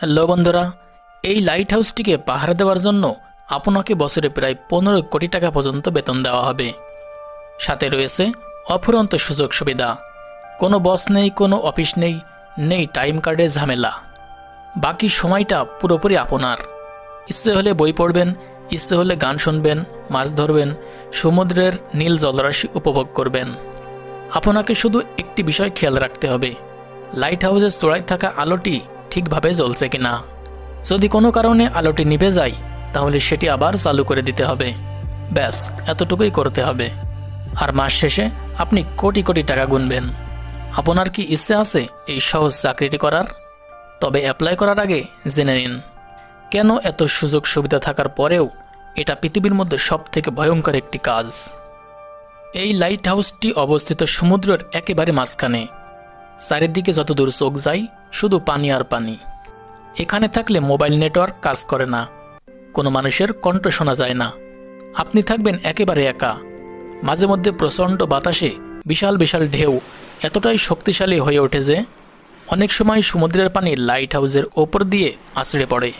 Hello বন্ধুরা, এই light হাউসটিকে পাহারা দেওয়ার জন্য আপনাকে বছরে প্রায় পনেরো কোটি টাকা পর্যন্ত বেতন দেওয়া হবে। সাথে রয়েছে অফুরন্ত সুযোগ সুবিধা। কোনো বস নেই, কোনো অফিস নেই নেই টাইম কার্ডের ঝামেলা। বাকি সময়টা পুরোপুরি আপনার। ইচ্ছে হলে বই পড়বেন, ইচ্ছে হলে গান শুনবেন, মাছ ধরবেন, সমুদ্রের নীল জলরাশি উপভোগ করবেন। আপনাকে শুধু একটি বিষয় খেয়াল রাখতে হবে। লাইট হাউসের চূড়ায় থাকা আলোটি ঠিকভাবে জ্বলছে কিনা। যদি কোনো কারণে আলোটি নিভে যায়, তাহলে সেটি আবার চালু করে দিতে হবে। ব্যাস, এতটুকুই করতে হবে। আর মাস শেষে আপনি কোটি কোটি টাকা গুনবেন। আপনার কি ইচ্ছে আছে এই সহজ চাকরিটি করার? তবে অ্যাপ্লাই করার আগে জেনে নিন। কেন এত সুযোগ সুবিধা থাকার পরেও এটা পৃথিবীর মধ্যে সবথেকে ভয়ঙ্কর একটি কাজ? এই লাইট হাউসটি অবস্থিত সমুদ্রের একেবারে মাঝখানে। চারিদিকে যতদূর চোখ যায় শুধু পানি আর পানি। এখানে থাকলে মোবাইল নেটওয়ার্ক কাজ করে না। কোনো মানুষের কণ্ঠ শোনা যায় না। আপনি থাকবেন একেবারে একা। মাঝে মধ্যে প্রচণ্ড বাতাসে বিশাল বিশাল ঢেউ এতটাই শক্তিশালী হয়ে ওঠে যে, অনেক সময় সমুদ্রের পানি লাইট হাউসের ওপর দিয়ে আছড়ে পড়ে,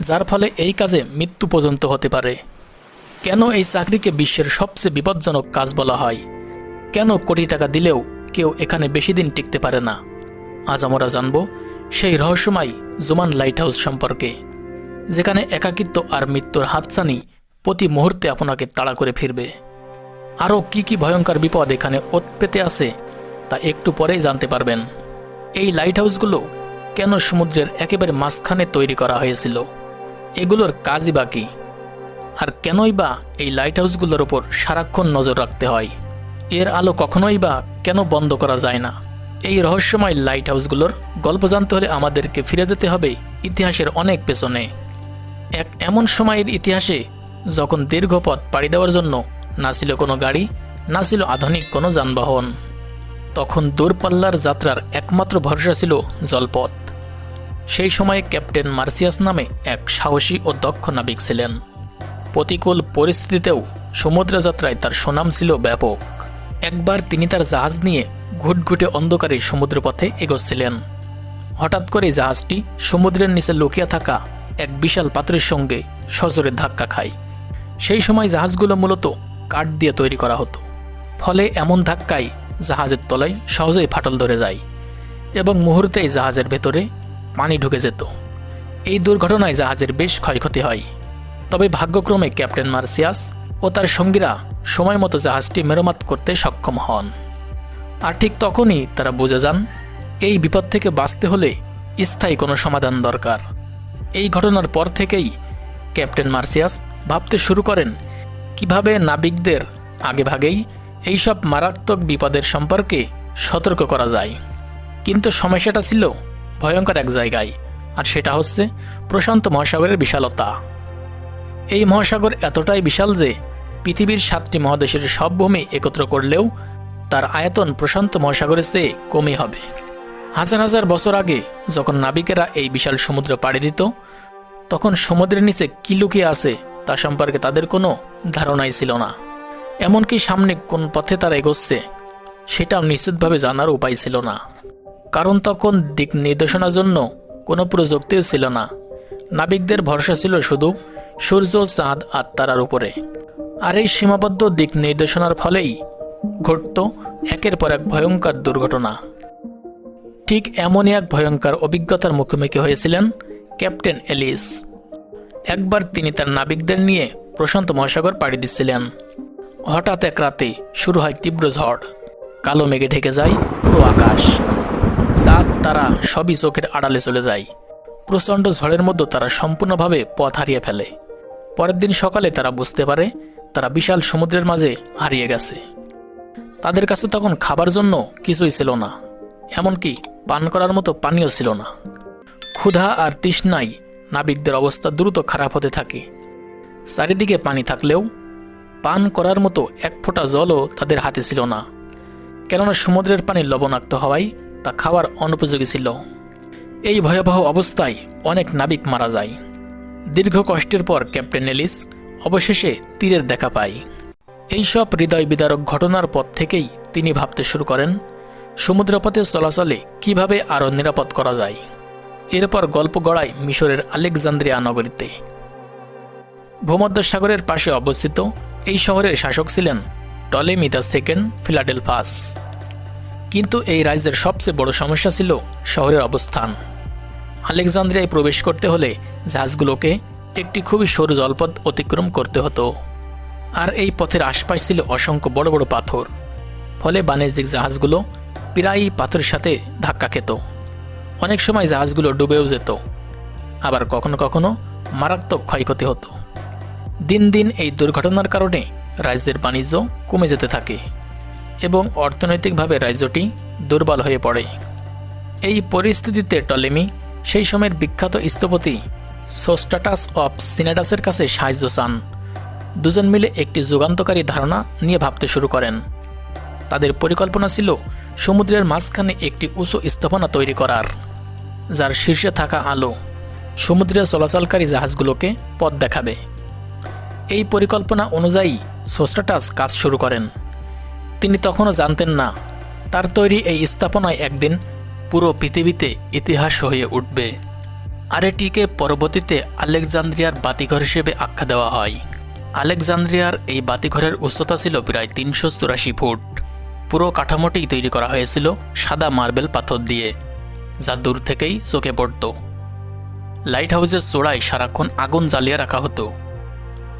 যার ফলে এই কাজে মৃত্যু পর্যন্ত হতে পারে। কেন এই চাকরিকে বিশ্বের সবচেয়ে বিপজ্জনক কাজ বলা হয়? কেন কোটি টাকা দিলেও কেউ এখানে বেশি দিন টিকতে পারে না? আজ আমরা জানব সেই রহস্যময় জুমান লাইট হাউস সম্পর্কে, যেখানে একাকিত্ব আর মৃত্যুর হাতছানি প্রতি মুহূর্তে আপনাকে তাড়া করে ফিরবে। আরও কি কি ভয়ঙ্কর বিপদ এখানে ওত পেতে আছে, তা একটু পরেই জানতে পারবেন। এই লাইট হাউসগুলো কেন সমুদ্রের একেবারে মাঝখানে তৈরি করা হয়েছিল? এগুলোর কাজই বাকি আর কেনই বা এই লাইট হাউসগুলোর ওপর সারাক্ষণ নজর রাখতে হয়? এর আলো কখনোই বা কেন বন্ধ করা যায় না? এই রহস্যময় লাইট হাউসগুলোর গল্প জানতে হলে আমাদেরকে ফিরে যেতে হবে ইতিহাসের অনেক পেছনে। এক এমন সময়ের ইতিহাসে যখন দীর্ঘ পথ পাড়ি দেওয়ার জন্য না ছিল কোনো গাড়ি, না ছিল আধুনিক কোনো যানবাহন, তখন দূরপাল্লার যাত্রার একমাত্র ভরসা ছিল জলপথ। সেই সময়ে ক্যাপ্টেন মার্সিয়াস নামে এক সাহসী ও দক্ষ নাবিক ছিলেন। প্রতিকূল পরিস্থিতিতেও সমুদ্র যাত্রায় তার সুনাম ছিল ব্যাপক। একবার তিনি তার জাহাজ নিয়ে ঘুটঘুটে অন্ধকারে সমুদ্রপথে এগোচ্ছিলেন। হঠাৎ করে জাহাজটি সমুদ্রের নিচে লুকিয়ে থাকা এক বিশাল পাত্রের সঙ্গে সজোরে ধাক্কা খায়। সেই সময় জাহাজগুলো মূলত কাঠ দিয়ে তৈরি করা হতো। ফলে এমন ধাক্কায় জাহাজের তলায় সহজেই ফাটল ধরে যায় এবং মুহূর্তেই জাহাজের ভেতরে পানি ঢুকে যেত। এই দুর্ঘটনায় জাহাজের বেশ ক্ষয়ক্ষতি হয়। তবে ভাগ্যক্রমে ক্যাপ্টেন মার্সিয়াস ও তার সঙ্গীরা সময় মতো জাহাজটি মেরামত করতে সক্ষম হন। আর ঠিক তখনই তারা বুঝে যান, এই বিপদ থেকে বাঁচতে হলে স্থায়ী কোনো সমাধান দরকার। এই ঘটনার পর থেকেই ক্যাপ্টেন মার্সিয়াস ভাবতে শুরু করেন, কীভাবে নাবিকদের আগেভাগেই এইসব মারাত্মক বিপদের সম্পর্কে সতর্ক করা যায়। কিন্তু সমস্যাটা ছিল ভয়ঙ্কর এক জায়গায়, আর সেটা হচ্ছে প্রশান্ত মহাসাগরের বিশালতা। এই মহাসাগর এতটাই বিশাল যে পৃথিবীর সাতটি মহাদেশের সব ভূমি একত্র করলেও তার আয়তন প্রশান্ত মহাসাগরের চেয়ে কমই হবে। হাজার হাজার বছর আগে যখন নাবিকেরা এই বিশাল সমুদ্র পাড়ি দিত, তখন সমুদ্রের নিচে কী লুকিয়ে আছে তা সম্পর্কে তাদের কোনো ধারণাই ছিল না। এমনকি সামনে কোন পথে তারা এগোচ্ছে, সেটাও নিশ্চিতভাবে জানার উপায় ছিল না। কারণ তখন দিক নির্দেশনার জন্য কোনো প্রযুক্তিও ছিল না। নাবিকদের ভরসা ছিল শুধু সূর্য, চাঁদ আর তারার উপরে। আর এই সীমাবদ্ধ দিক নির্দেশনার ফলেই ঘটত একের পর এক ভয়ঙ্কর দুর্ঘটনা। ঠিক এমনই এক ভয়ঙ্কর অভিজ্ঞতার মুখোমুখি হয়েছিলেন ক্যাপ্টেন এলিস। একবার তিনি তার নাবিকদের নিয়ে প্রশান্ত মহাসাগর পাড়ি দিচ্ছিলেন হঠাৎ এক রাতে শুরু হয় তীব্র ঝড়। কালো মেঘে ঢেকে যায় পুরো আকাশ। চাঁদ তারা সবই চোখের আড়ালে চলে যায়। প্রচণ্ড ঝড়ের মধ্যে তারা সম্পূর্ণভাবে পথ হারিয়ে ফেলে। পরের দিন সকালে তারা বুঝতে পারে তারা বিশাল সমুদ্রের মাঝে হারিয়ে গেছে। তাদের কাছে তখন খাবার জন্য কিছুই ছিল না, এমনকি পান করার মতো পানিও ছিল না। ক্ষুধা আর তৃষ্ণায় নাবিকদের অবস্থা দ্রুত খারাপ হতে থাকে। চারিদিকে পানি থাকলেও পান করার মতো এক ফোঁটা জলও তাদের হাতে ছিল না, কেননা সমুদ্রের পানি লবণাক্ত হওয়ায় তা খাওয়ার অনুপযোগী ছিল। এই ভয়াবহ অবস্থায় অনেক নাবিক মারা যায়। দীর্ঘ কষ্টের পর ক্যাপ্টেন এলিস অবশেষে তীরের দেখা পায়। এইসব হৃদয় বিদারক ঘটনার পর থেকেই তিনি ভাবতে শুরু করেন, সমুদ্রপথে চলাচলে কীভাবে আরও নিরাপদ করা যায়। এরপর গল্প গড়ায় মিশরের আলেকজান্দ্রিয়া নগরীতে। ভূমধ্যসাগরের পাশে অবস্থিত এই শহরের শাসক ছিলেন টলেমি দ্য সেকেন্ড ফিলাডেলফাস। কিন্তু এই রাজ্যের সবচেয়ে বড় সমস্যা ছিল শহরের অবস্থান। আলেকজান্দ্রিয়ায় প্রবেশ করতে হলে জাহাজগুলোকে একটি খুবই সরু জলপথ অতিক্রম করতে হতো। আর এই পথের আশপাশ ছিল অসংখ্য বড় বড় পাথর। ফলে বাণিজ্যিক জাহাজগুলো প্রায়ই পাথরের সাথে ধাক্কা খেত। অনেক সময় জাহাজগুলো ডুবেও যেত। আবার কখনো কখনো মারাত্মক ক্ষয়ক্ষতি হতো। দিন দিন এই দুর্ঘটনার কারণে রাজ্যের বাণিজ্য কমে যেতে থাকে এবং অর্থনৈতিকভাবে রাজ্যটি দুর্বল হয়ে পড়ে। এই পরিস্থিতিতে টলেমি সেই সময়ের বিখ্যাত স্থপতি সোস্টাটাস অফ সিনেটাসের কাছে সাহায্য চান। দুজন মিলে একটি যুগান্তকারী ধারণা নিয়ে ভাবতে শুরু করেন। তাদের পরিকল্পনা ছিল সমুদ্রের মাঝখানে একটি উঁচু স্থাপনা তৈরি করার, যার শীর্ষে থাকা আলো সমুদ্রে চলাচলকারী জাহাজগুলোকে পথ দেখাবে। এই পরিকল্পনা অনুযায়ী সোস্টাটাস কাজ শুরু করেন। তিনি তখনও জানতেন না, তার তৈরি এই স্থাপনায় একদিন পুরো পৃথিবীতে ইতিহাস হয়ে উঠবে। আর এটিকে পরবর্তীতে আলেকজান্দ্রিয়ার বাতিঘর হিসেবে আখ্যা দেওয়া হয়। আলেকজান্দ্রিয়ার এই বাতিঘরের উচ্চতা ছিল প্রায় তিনশো চুরাশি ফুট। পুরো কাঠামোটি তৈরি করা হয়েছিল সাদা মার্বেল পাথর দিয়ে, যা দূর থেকেই চোখে পড়ত। লাইট হাউসের চোড়ায় সারাক্ষণ আগুন জ্বালিয়ে রাখা হতো।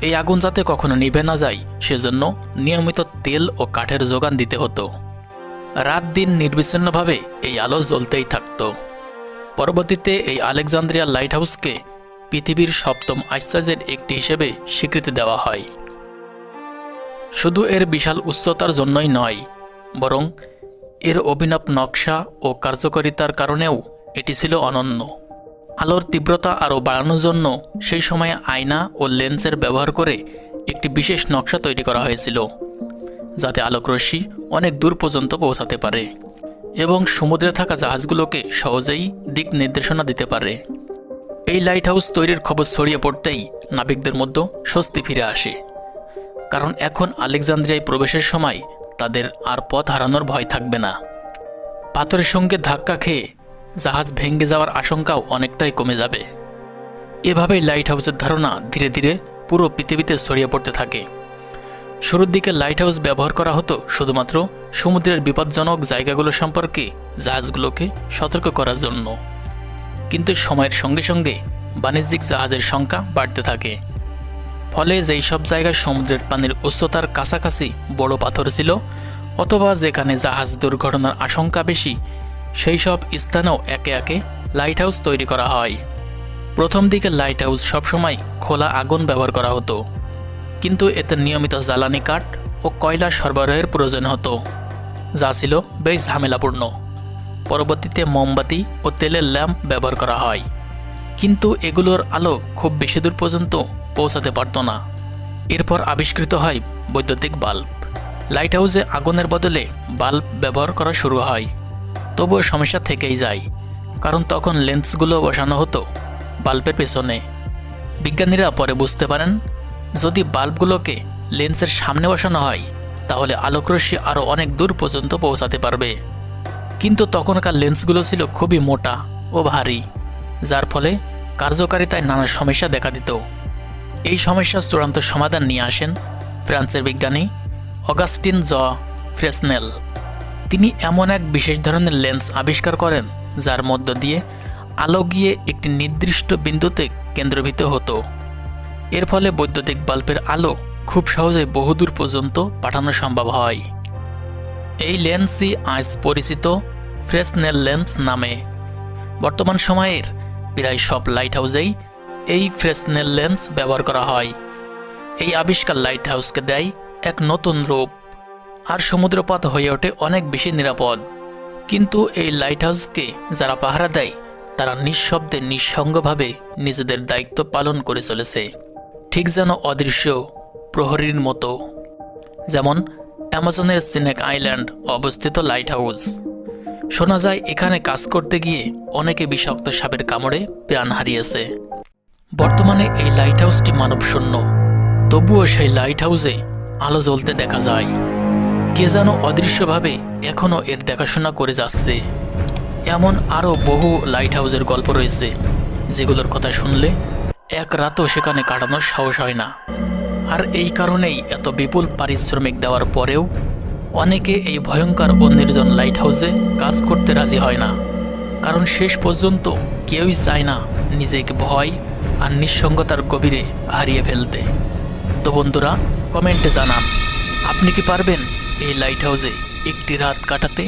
এই আগুন যাতে কখনো নিভে না যায়, সেজন্য নিয়মিত তেল ও কাঠের যোগান দিতে হতো। রাত দিন নির্বিচ্ছিন্নভাবে এই আলো জ্বলতেই থাকত। পরবর্তীতে এই আলেকজান্দ্রিয়া লাইট হাউসকে পৃথিবীর সপ্তম আশ্চর্যের একটি হিসেবে স্বীকৃতি দেওয়া হয়। শুধু এর বিশাল উচ্চতার জন্যই নয়, বরং এর অভিনব নকশা ও কার্যকারিতার কারণেও এটি ছিল অনন্য। আলোর তীব্রতা আরও বাড়ানোর জন্য সেই সময়ে আয়না ও লেন্সের ব্যবহার করে একটি বিশেষ নকশা তৈরি করা হয়েছিল, যাতে আলোকরশ্মি অনেক দূর পর্যন্ত পৌঁছাতে পারে এবং সমুদ্রে থাকা জাহাজগুলোকে সহজেই দিক নির্দেশনা দিতে পারে। এই লাইট হাউস তৈরির খবর ছড়িয়ে পড়তেই নাবিকদের মধ্যে স্বস্তি ফিরে আসে। কারণ এখন আলেকজান্দ্রিয়ায় প্রবেশের সময় তাদের আর পথ হারানোর ভয় থাকবে না। পাথরের সঙ্গে ধাক্কা খেয়ে জাহাজ ভেঙে যাওয়ার আশঙ্কাও অনেকটাই কমে যাবে। এভাবেই লাইট হাউসের ধারণা ধীরে ধীরে পুরো পৃথিবীতে ছড়িয়ে পড়তে থাকে। শুরুর দিকে লাইট হাউস ব্যবহার করা হতো শুধুমাত্র সমুদ্রের বিপজ্জনক জায়গাগুলো সম্পর্কে জাহাজগুলোকে সতর্ক করার জন্য। কিন্তু সময়ের সঙ্গে সঙ্গে বাণিজ্যিক জাহাজের সংখ্যা বাড়তে থাকে। ফলে যেই সব জায়গায় সমুদ্রের পানির উচ্চতার কাছাকাছি বড় পাথর ছিল, অথবা যেখানে জাহাজ দুর্ঘটনার আশঙ্কা বেশি, সেই সব স্থানেও একে একে লাইট হাউস তৈরি করা হয়। প্রথম দিকে লাইট হাউস সবসময় খোলা আগুন ব্যবহার করা হতো, কিন্তু এতে নিয়মিত জ্বালানি কাঠ ও কয়লা সরবরাহের প্রয়োজন হতো, যা ছিল বেশ ঝামেলাপূর্ণ। পরবর্তীতে মোমবাতি ও তেলের ল্যাম্প ব্যবহার করা হয়। কিন্তু এগুলোর আলো খুব বেশি দূর পর্যন্ত পৌঁছাতে পারত না। এরপর আবিষ্কৃত হয় বৈদ্যুতিক বাল্ব। লাইট হাউসে আগুনের বদলে বাল্ব ব্যবহার করা শুরু হয়। তবুও সমস্যা থেকেই যায়, কারণ তখন লেন্সগুলো বসানো হতো বাল্বের পেছনে। বিজ্ঞানীরা পরে বুঝতে পারেন, যদি বাল্বগুলোকে লেন্সের সামনে বসানো হয়, তাহলে আলোকরশ্মি আরও অনেক দূর পর্যন্ত পৌঁছাতে পারবে। কিন্তু তখনকার লেন্সগুলো ছিল খুবই মোটা ও ভারী, যার ফলে কার্যকারিতায় নানা সমস্যা দেখা দিত। এই সমস্যার চূড়ান্ত সমাধান নিয়ে আসেন ফ্রান্সের বিজ্ঞানী অগাস্টিন জ. ফ্রেসনেল। তিনি এমন এক বিশেষ ধরনের লেন্স আবিষ্কার করেন, যার মধ্য দিয়ে আলো গিয়ে একটি নির্দিষ্ট বিন্দুতে কেন্দ্রভূত হতো। এর ফলে বৈদ্যুতিক বাল্বের আলো খুব সহজে বহুদূর পর্যন্ত পাঠানো সম্ভব হয়। এই লেন্সই আজ পরিচিত ফ্রেসনেল লেন্স নামে। বর্তমান সময়ের প্রায় সব লাইট হাউসেই এই ফ্রেসনেল লেন্স ব্যবহার করা হয়। এই আবিষ্কার লাইট হাউসকে দেয় এক নতুন রূপ। আর সমুদ্রপথ হয়ে ওঠে অনেক বেশি নিরাপদ। কিন্তু এই লাইট হাউসকে যারা পাহারা দেয়, তারা নিঃশব্দে নিঃসঙ্গভাবে নিজেদের দায়িত্ব পালন করে চলেছে। ঠিক যেন অদৃশ্য, প্রহরীর মতো। যেমন অ্যামাজনের সিনেক আইল্যান্ড অবস্থিত লাইট হাউস শোনা যায়, এখানে কাজ করতে গিয়ে অনেকে বিষাক্ত সাপের কামড়ে প্রাণ হারিয়েছে। বর্তমানে এই লাইট হাউসটি মানবশূন্য। তবুও সেই লাইট হাউসে আলো জ্বলতে দেখা যায়। কে যেন অদৃশ্যভাবে এখনও এর দেখাশোনা করে যাচ্ছে। এমন আরও বহু লাইট হাউসের গল্প রয়েছে, যেগুলোর কথা শুনলে এক রাতও সেখানে কাটানোর সাহস হয় না। আর এই কারণেই এত বিপুল পারিশ্রমিক দেওয়ার পরেও অনেকে এই ভয়ঙ্কর ও নির্জন লাইট হাউসে কাজ করতে রাজি হয় না। কারণ শেষ পর্যন্ত কেউই চায় না নিজেকে ভয় আর নিঃসঙ্গতার গভীরে হারিয়ে ফেলতে। তো বন্ধুরা কমেন্টে জানান, আপনি কি পারবেন এই লাইট হাউসে একটি রাত কাটাতে?